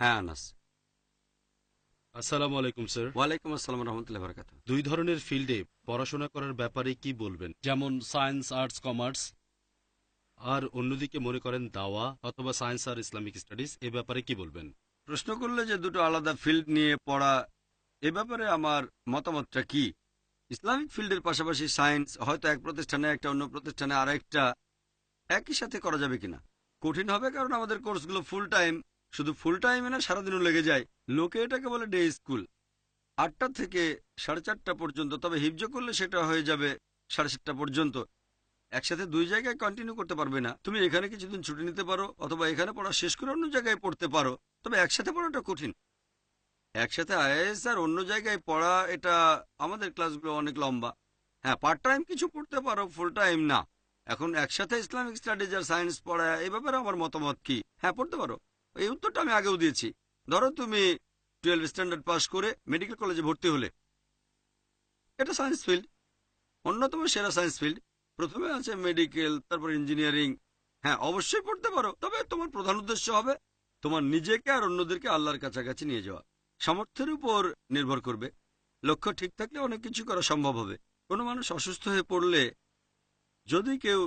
হ্যাঁ আনাস। আসসালামু আলাইকুম স্যার। ওয়ালাইকুম আসসালাম রহমতুল্লাহ বারকাত দুই ধরনের ফিল্ডে পড়াশোনা করার ব্যাপারে কি বলবেন? যেমন সায়েন্স আর্টস কমার্স। আর অন্যদিকে মনে করেন দাওয়া অথবা সায়েন্স আর ইসলামিক স্টাডিজ এ ব্যাপারে কি বলবেন? প্রশ্ন করলে যে দুটো আলাদা ফিল্ড নিয়ে পড়া এ ব্যাপারে আমার মতামতটা কি? ইসলামিক ফিল্ডের পাশাপাশি সায়েন্স হয়তো এক প্রতিষ্ঠানে একটা অন্য প্রতিষ্ঠানে আর একটা একই সাথে করা যাবে কিনা? কঠিন হবে কারণ আমাদের কোর্সগুলো ফুল টাইম শুধু ফুল টাইমে না সারাদিনও লেগে যায়। লোকে এটাকে বলে ডে স্কুল আটটা থেকে সাড়ে চারটা পর্যন্ত, তবে হিফজ করলে সেটা হয়ে যাবে সাড়ে সাতটা পর্যন্ত। একসাথে দুই জায়গায় কন্টিনিউ করতে পারবে না। তুমি এখানে কিছুদিন ছুটি নিতে পারো, অথবা এখানে পড়া শেষ করে অন্য জায়গায় পড়তে পারো, তবে একসাথে পড়াটা কঠিন। একসাথে আইএস আর অন্য জায়গায় পড়া, এটা আমাদের ক্লাসগুলো অনেক লম্বা। হ্যাঁ পার্ট টাইম কিছু পড়তে পারো ফুল টাইম না। এখন একসাথে ইসলামিক স্টাডিজ আর সায়েন্স পড়া, এ ব্যাপারে আমার মতামত কি? হ্যাঁ পড়তে পারো। এই উত্তরটা আমি আগেও দিয়েছি। ধরো তুমি টুয়েলভ স্ট্যান্ডার্ড পাস করে মেডিকেল কলেজে ভর্তি হলে। এটা সায়েন্স ফিল্ড অন্যতম সেরা সায়েন্স ফিল্ড প্রথমে আছে মেডিকেল তারপর ইঞ্জিনিয়ারিং হ্যাঁ অবশ্যই পড়তে পারো। তবে তোমার প্রধান উদ্দেশ্য হবে তোমার নিজেকে আর অন্যদেরকে আল্লাহর কাছাকাছি নিয়ে যাওয়া। সামর্থ্যের উপর নির্ভর করবে। লক্ষ্য ঠিক থাকলে অনেক কিছু করা সম্ভব হবে। কোনো মানুষ অসুস্থ হয়ে পড়লে যদি কেউ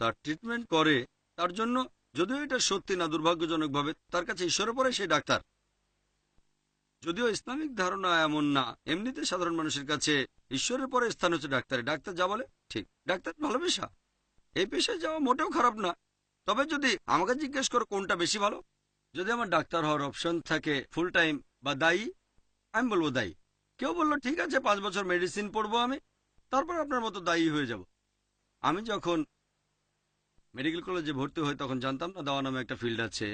তার ট্রিটমেন্ট করে, তার জন্য যদিও এটা সত্যি না, দুর্ভাগ্যজনকভাবে তার কাছে ঈশ্বরের পরে সে ডাক্তার। যদিও ইসলামিক ধারণা এমন না, এমনিতে সাধারণ মানুষের কাছে ঈশ্বরের পরে স্থান হচ্ছে ডাক্তারে। ডাক্তার যা বলে, ঠিক। ডাক্তার ভালো পেশা। এই পেশায় যাওয়া মোটেও খারাপ না। তবে যদি আমাকে জিজ্ঞেস করো কোনটা বেশি ভালো, যদি আমার ডাক্তার হওয়ার অপশন থাকে ফুল টাইম বা দায়ী, আমি বলব দায়ী। কেউ বলল, ঠিক আছে, পাঁচ বছর মেডিসিন পড়ব আমি, তারপর আপনার মতো দায়ী হয়ে যাব। আমি যখন মেডিকেল কলেজে ভর্তি হই তখন জানতাম, না, দাওয়া নামে একটা ফিল্ড আছে।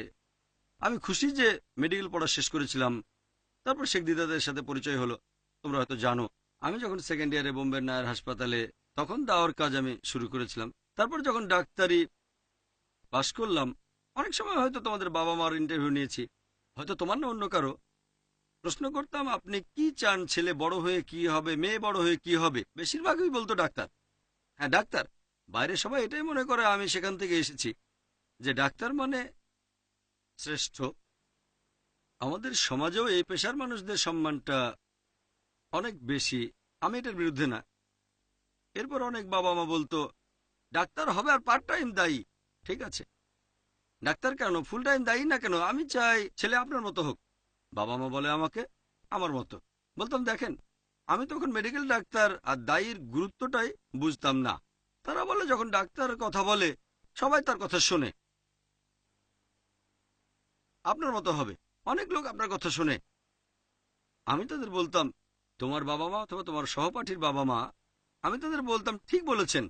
আমি খুশি যে মেডিকেল পড়া শেষ করেছিলাম। তারপর শেখ দিদাদের সাথে পরিচয় হলো। তোমরা হয়তো জানো, আমি যখন সেকেন্ড ইয়ারে বোম্বে নায়ার হাসপাতালে, তখন দাওয়ার কাজ আমি শুরু করেছিলাম। তারপর যখন ডাক্তারি পাশ করলাম, অনেক সময় হয়তো তোমাদের বাবা মার ইন্টারভিউ নিয়েছি। হয়তো তোমার না অন্য কারও। প্রশ্ন করতাম, আপনি কি চান ছেলে বড় হয়ে কি হবে, মেয়ে বড় হয়ে কি হবে? বেশিরভাগই বলতো ডাক্তার। হ্যাঁ ডাক্তার। বাইরে সবাই এটাই মনে করে, আমি সেখান থেকে এসেছি যে ডাক্তার মানে শ্রেষ্ঠ। আমাদের সমাজেও এই পেশার মানুষদের সম্মানটা অনেক বেশি। আমি এটার বিরুদ্ধে না। এরপর অনেক বাবা মা বলতো, ডাক্তার হবে আর পার্ট টাইম দায়ী। ঠিক আছে। ডাক্তার কেন? ফুল টাইম দায়ী না কেন? আমি চাই ছেলে আপনার মতো হোক। বাবা মা বলে, আমাকে? আমার মতো। বলতাম, দেখেন, আমি তখন মেডিকেল ডাক্তার আর দায়ীর গুরুত্বটাই বুঝতাম না। তারা বলে, যখন ডাক্তার কথা বলে, সবাই তার কথা শোনে। আপনার মতো হবে। অনেক লোক আপনার কথা শোনে। আমি তাদের বলতাম, তোমার বাবা মা অথবা তোমার সহপাঠীর বাবা মা আমি তাদের বলতাম, ঠিক বলেছেন।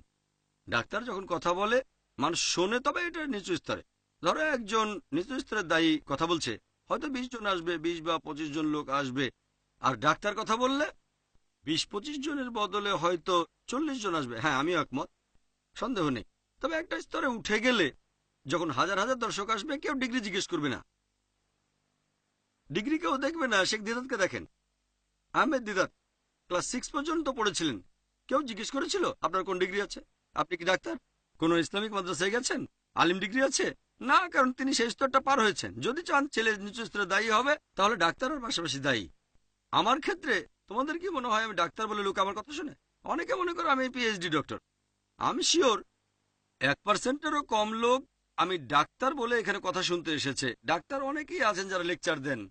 ডাক্তার যখন কথা বলে, মানুষ শোনে, তবে এটা নিচু স্তরে। ধরো একজন নিচু স্তরের দায়ী কথা বলছে, হয়তো বিশ জন আসবে, বিশ বা পঁচিশ জন লোক আসবে। আর ডাক্তার কথা বললে, বিশ পঁচিশ জনের বদলে হয়তো চল্লিশ জন আসবে। হ্যাঁ আমিও একমত। সন্দেহ নেই। তবে একটা স্তরে উঠে গেলে যখন হাজার হাজার দর্শক আসবে, কেউ ডিগ্রি জিজ্ঞেস করবে না। ডিগ্রি কেউ দেখবে না, শেখ দিদাতকে দেখেন। আহমেদ দিদাত, ক্লাস সিক্স পর্যন্ত পড়েছিলেন। কেউ জিজ্ঞেস করেছিল, আপনার কোন ডিগ্রি আছে? আপনি কি ডাক্তার? কোন ইসলামিক মাদ্রাসায় গেছেন? আলিম ডিগ্রি আছে? না, কারণ তিনি সেই স্তরটা পার হয়েছেন। যদি চান ছেলে নিচু স্তরে দায়ী হবে, তাহলে ডাক্তারের পাশাপাশি দায়ী। আমার ক্ষেত্রে তোমাদের কি মনে হয় আমি ডাক্তার বলে লোক আমার কথা শুনে? অনেকে মনে করো আমি পিএইচডি ডক্টর আমি শিওর এক পার্সেন্টেরও কম লোক আমি ডাক্তার বলে এখানে কথা শুনতে এসেছে। ডাক্তার অনেকেই আছেন যারা লেকচার দেন।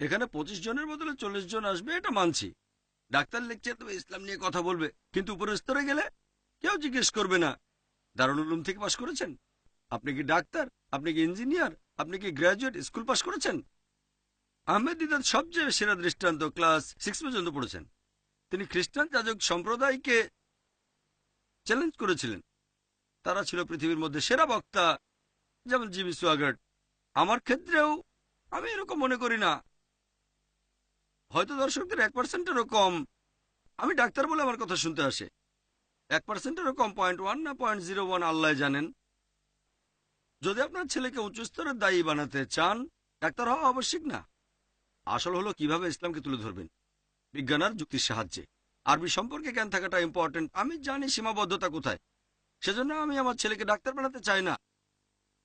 এখানে পঁচিশ জনের বদলে চল্লিশ জন আসবে, এটা মানছি। ডাক্তার লেকচার তবে ইসলাম নিয়ে কথা বলবে, কিন্তু উপরের স্তরে গেলে কেউ জিজ্ঞেস করবে না। দারুল উলুম থেকে পাশ করেছেন? আপনি কি ডাক্তার? আপনি কি ইঞ্জিনিয়ার আপনি কি গ্রাজুয়েট স্কুল পাশ করেছেন? আহমেদ দিদার সবচেয়ে সেরা দৃষ্টান্ত ক্লাস সিক্স পর্যন্ত পড়েছেন। তিনি খ্রিস্টান যাজক সম্প্রদায়কে চ্যালেঞ্জ করেছিলেন। তারা ছিল পৃথিবীর মধ্যে সেরা বক্তা, যেমন জিমি সোয়াগার্ড। আমার ক্ষেত্রেও আমি এরকম মনে করি না। হয়তো দর্শকদের এক পার্সেন্টেরও কম। আমি ডাক্তার বলে আমার কথা শুনতে আসে। এক পার্সেন্টেরও কম পয়েন্ট ওয়ান না পয়েন্ট জিরো ওয়ান আল্লাহ জানেন। যদি আপনার ছেলেকে উচ্চ স্তরের দায়ী বানাতে চান, ডাক্তার হওয়া আবশ্যিক না। আসল হলো কীভাবে ইসলামকে তুলে ধরবেন। বিজ্ঞান আর যুক্তির সাহায্যে। আরবি সম্পর্কে জ্ঞান থাকাটা ইম্পর্টেন্ট আমি জানি সীমাবদ্ধতা কোথায়। সেজন্য আমি আমার ছেলেকে ডাক্তার বানাতে চাই না।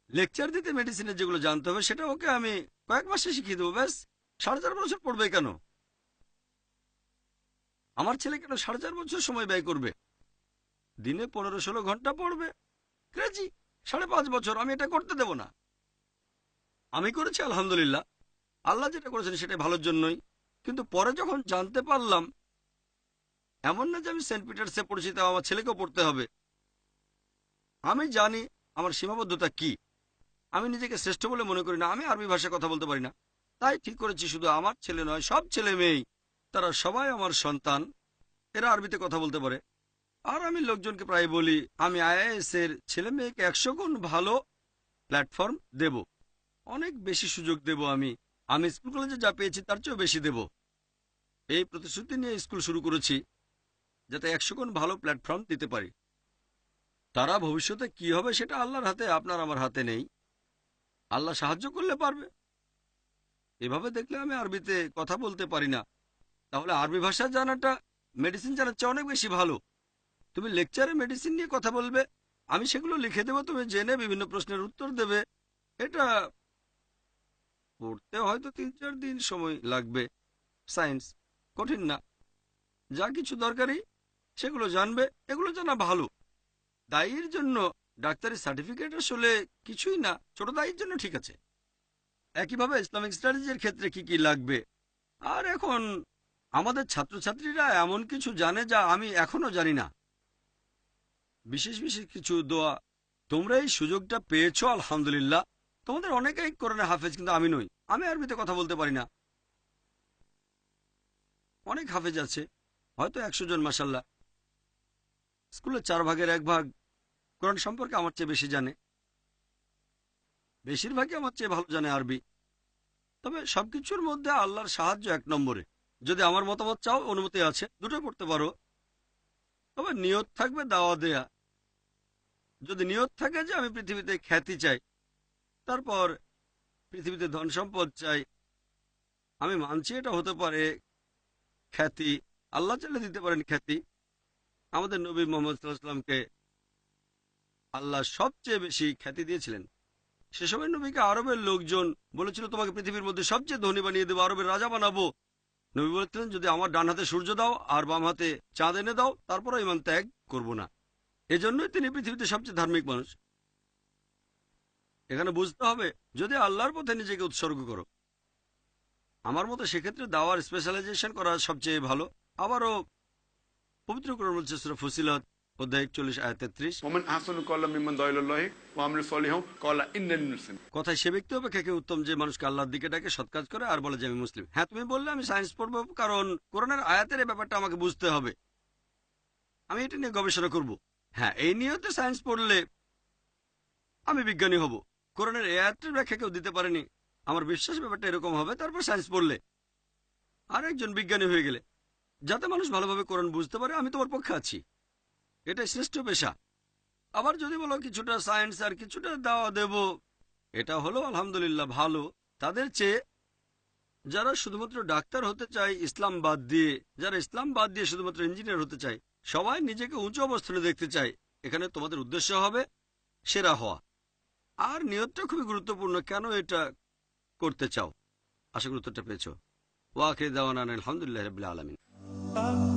লেকচার দিতে মেডিসিনের যেগুলো জানতে হবে, সেটা ওকে আমি কয়েক মাসে শিখিয়ে দেবো, ব্যাস। সাড়ে চার বছর পড়বে কেন? আমার ছেলে কেন সাড়ে চার বছর সময় ব্যয় করবে? দিনে পনেরো ষোলো ঘণ্টা পড়বে। ক্রেজি সাড়ে পাঁচ বছর, আমি এটা করতে দেব না। আমি করেছি, আলহামদুলিল্লাহ। আল্লাহ যেটা করেছেন সেটা ভালোর জন্যই। কিন্তু পরে যখন জানতে পারলাম এমন না যে আমি সেন্ট পিটার্সে পড়েছি তাও আমার ছেলেকেও পড়তে হবে। আমি জানি আমার সীমাবদ্ধতা কি। আমি নিজেকে শ্রেষ্ঠ বলে মনে করি না, আমি আরবি ভাষায় কথা বলতে পারি না। তাই ঠিক করেছি, শুধু আমার ছেলে নয়, সব ছেলে মেয়েই। তারা সবাই আমার সন্তান, এরা আরবিতে কথা বলতে পারে। আর আমি লোকজনকে প্রায় বলি, আমি আইএএস এর ছেলে মেয়েকে একশো গুণ ভালো প্ল্যাটফর্ম দেব। অনেক বেশি সুযোগ দেব আমি। আমি স্কুল কলেজে যা পেয়েছি তার চেয়েও বেশি দেব। এই প্রতিশ্রুতি নিয়ে স্কুল শুরু করেছি। যাতে একশো গুণ ভালো প্ল্যাটফর্ম দিতে পারি। তারা ভবিষ্যতে কি হবে সেটা আল্লাহর হাতে, আপনার আমার হাতে নেই। আল্লাহ সাহায্য করলে পারবে। এভাবে দেখলে আমি আরবিতে কথা বলতে পারি না। তাহলে আরবি ভাষা জানাটা মেডিসিন জানার চেয়ে অনেক বেশি ভালো। তুমি লেকচারে মেডিসিন নিয়ে কথা বলবে, আমি সেগুলো লিখে দেবো, তুমি জেনে বিভিন্ন প্রশ্নের উত্তর দেবে। এটা পড়তে হয়তো তিন চার দিন সময় লাগবে। সায়েন্স কঠিন না। যা কিছু দরকারি সেগুলো জানবে, এগুলো জানা ভালো। দায়ীর জন্য ডাক্তারি সার্টিফিকেট আসলে কিছুই না, ছোট দায়ীর জন্য ঠিক আছে। একইভাবে ইসলামিক স্টাডিজের ক্ষেত্রে কি কি লাগবে? আর এখন আমাদের ছাত্রছাত্রীরা এমন কিছু জানে যা আমি এখনও জানি না। বিশেষ বিশেষ কিছু দোয়া। তোমরা এই সুযোগটা পেয়েছ, আলহামদুলিল্লাহ। তোমাদের অনেকেই কোরআনে হাফেজ, কিন্তু আমি নই। আমি আরবিতে কথা বলতে পারি না। অনেক হাফেজ আছে, হয়তো একশো জন মাসাল্লাহ স্কুলের চার ভাগের এক ভাগ কোরআন সম্পর্কে আমার চেয়ে বেশি জানে। বেশিরভাগই আমার চেয়ে ভালো জানে আরবি। তবে সবকিছুর মধ্যে আল্লাহর সাহায্য এক নম্বরে। যদি আমার মতামত চাও, অনুমতি আছে, দুটো পড়তে পারো। তবে নিয়ত থাকবে দাওয়া দেয়া। যদি নিয়ত থাকে যে আমি পৃথিবীতে খ্যাতি চাই, তারপর পৃথিবীতে ধন সম্পদ চাই, আমি মানছি এটা হতে পারে খ্যাতি। আল্লাহ চাইলে দিতে পারেন খ্যাতি। আমাদের নবী মোহাম্মদ সাল্লাহামকে আল্লাহ সবচেয়ে বেশি খ্যাতি দিয়েছিলেন। সে সময় নবীকে আরবের লোকজন বলেছিল, তোমাকে পৃথিবীর মধ্যে সবচেয়ে ধনী বানিয়ে দেবো, আরবের রাজা বানাবো। নবী বলেছিলেন, যদি আমার ডান হাতে সূর্য দাও আর বাম হাতে চাঁদ এনে দাও, তারপরও ইমান ত্যাগ করব না। এজন্যই তিনি পৃথিবীতে সবচেয়ে ধার্মিক মানুষ। এখানে বুঝতে হবে, যদি আল্লাহর পথে নিজেকে উৎসর্গ করো, আমার মতে সেক্ষেত্রে দাওয়ার স্পেশালাইজেশন করা সবচেয়ে ভালো। আবারও পবিত্র পবিত্রকরণ বলছে সুরা ফুসিলত অধ্যায় একচল্লিশ আয় তেত্রিশ। কথা সে ব্যক্তি হবে কে উত্তম যে মানুষকে আল্লাহর দিকে ডাকে সৎ করে আর বলে যে আমি মুসলিম। হ্যাঁ তুমি বললে আমি সায়েন্স পড়ব কারণ করোনার আয়াতের ব্যাপারটা আমাকে বুঝতে হবে। আমি এটা নিয়ে গবেষণা করব। হ্যাঁ এই নিয়েতে সায়েন্স পড়লে আমি বিজ্ঞানী হব। করোনার এই আয়াতের ব্যাখ্যা কেউ দিতে পারেনি। আমার বিশ্বাস ব্যাপারটা এরকম হবে তারপর সায়েন্স পড়লে আর একজন বিজ্ঞানী হয়ে গেলে। যাতে মানুষ ভালোভাবে কোরআন বুঝতে পারে, আমি তোমার পক্ষে আছি। এটা শ্রেষ্ঠ পেশা। আবার যদি বলো কিছুটা সায়েন্স আর কিছুটা দাওয়া দেব, এটা হলো আলহামদুলিল্লাহ ভালো। তাদের চেয়ে যারা শুধুমাত্র ডাক্তার হতে চায় ইসলাম বাদ দিয়ে, যারা ইসলাম বাদ দিয়ে শুধুমাত্র ইঞ্জিনিয়ার হতে চায়, সবাই নিজেকে উঁচু অবস্থানে দেখতে চায়। এখানে তোমাদের উদ্দেশ্য হবে সেরা হওয়া। আর নিয়তটা খুবই গুরুত্বপূর্ণ, কেন এটা করতে চাও? আশা উত্তরটা পেয়েছ। ওয়াকে দেওয়ান আলহামদুলিল্লাহ রবিল্লা আলমিন। love.